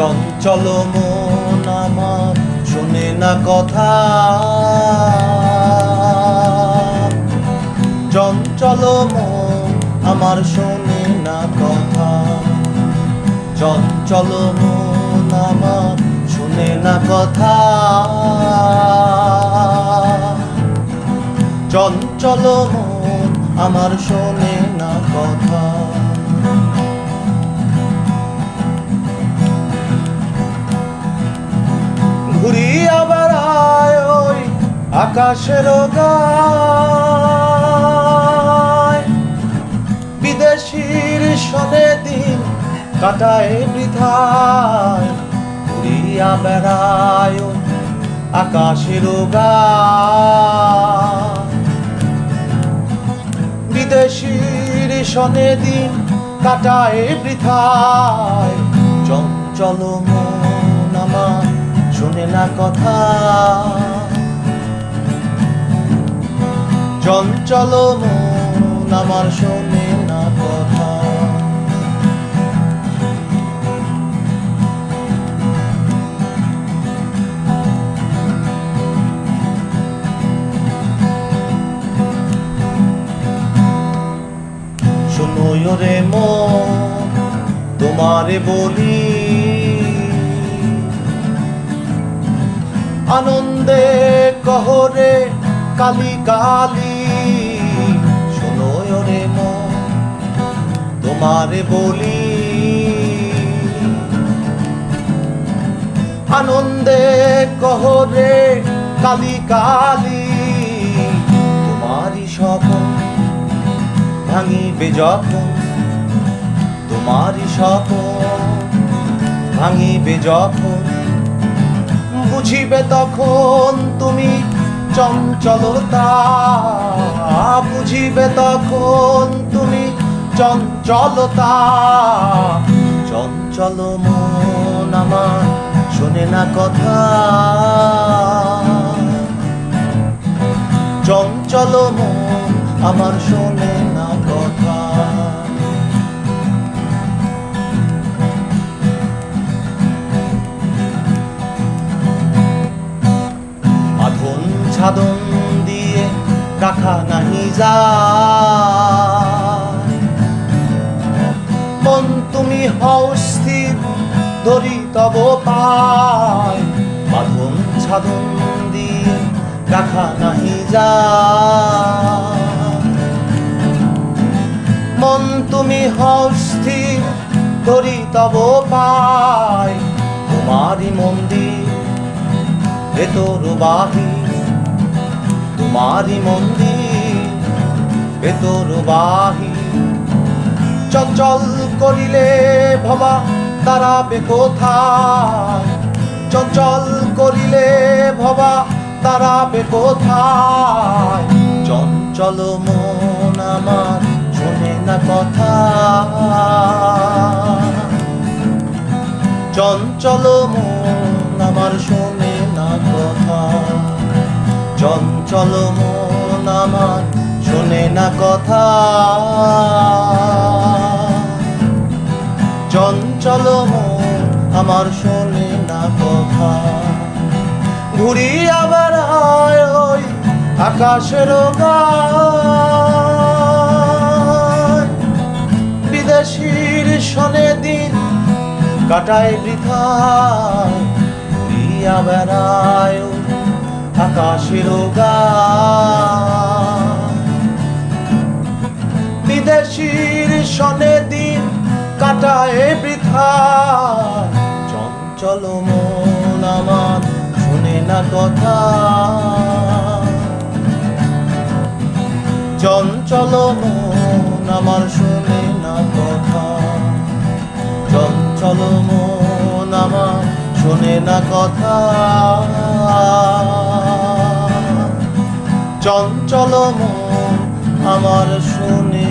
চঞ্চল মন আমার শোনে না কথা। চঞ্চল মন আমার শোনে না কথা। চঞ্চল মন আমার শোনে না কথা। চঞ্চল মন আমার শোনে না কথা। ঘুরিয়া বেড়ায় ওই আকাশের বিদেশির সনে দিন কাটায় বৃথায়। ঘুরিয়া বেড়ায় আকাশের বিদেশির সনে দিন কাটায় বৃথায়। চঞ্চল মন আমার শোনে না কথা। চঞ্চল মন আমার শোনে না কথা। শোনো রে মন তোমারে বলি আনন্দে কহরে কালি কালি, শোনো রে তোমারে বলি। আনন্দে কহরে কালি কালি, তোমারই স্বপন ভাঙিবে যখন, তোমারই স্বপন ভাঙিবে যখন। বুঝিবে তখন তুমি চঞ্চলতা। বুঝিবে তখন তুমি চঞ্চলতা। চঞ্চল মন আমার শোনে না কথা। চঞ্চল মন আমার শোনে না ছাদন দিয়ে রাখা নাহি যায়। মন তুমি হও ধরি তব পায়। বাঁধন ছাদন দিয়ে রাখা নাহি যায়। মন তুমি হও ধরি তব পায়। তোমারই মন্দির ভেতর বাহি তোমারই মন্দির, ভেতর বাহি চঞ্চল করিলে ভবা তারাবে কোথায়? চঞ্চল করিলে ভবা তারাবে কোথায়? চঞ্চল মন আমার শোনে না কথা। চঞ্চল মন আমার শোনে না কথা। চঞ্চল মন আমার শোনে না কথা। চঞ্চল মন আমার শোনে না কথা। ঘুরিয়া বেড়ায় ওই আকাশের বিদেশির শনে দিন কাটায় বৃথায় গায় বিদেশির শনে দিন কাটায় বৃথা। চঞ্চল মন আমার শুনে না কথা। চঞ্চল মন আমার শুনে না কথা। চঞ্চল মন আমার শোনে না কথা। চঞ্চল মন আমার শোনে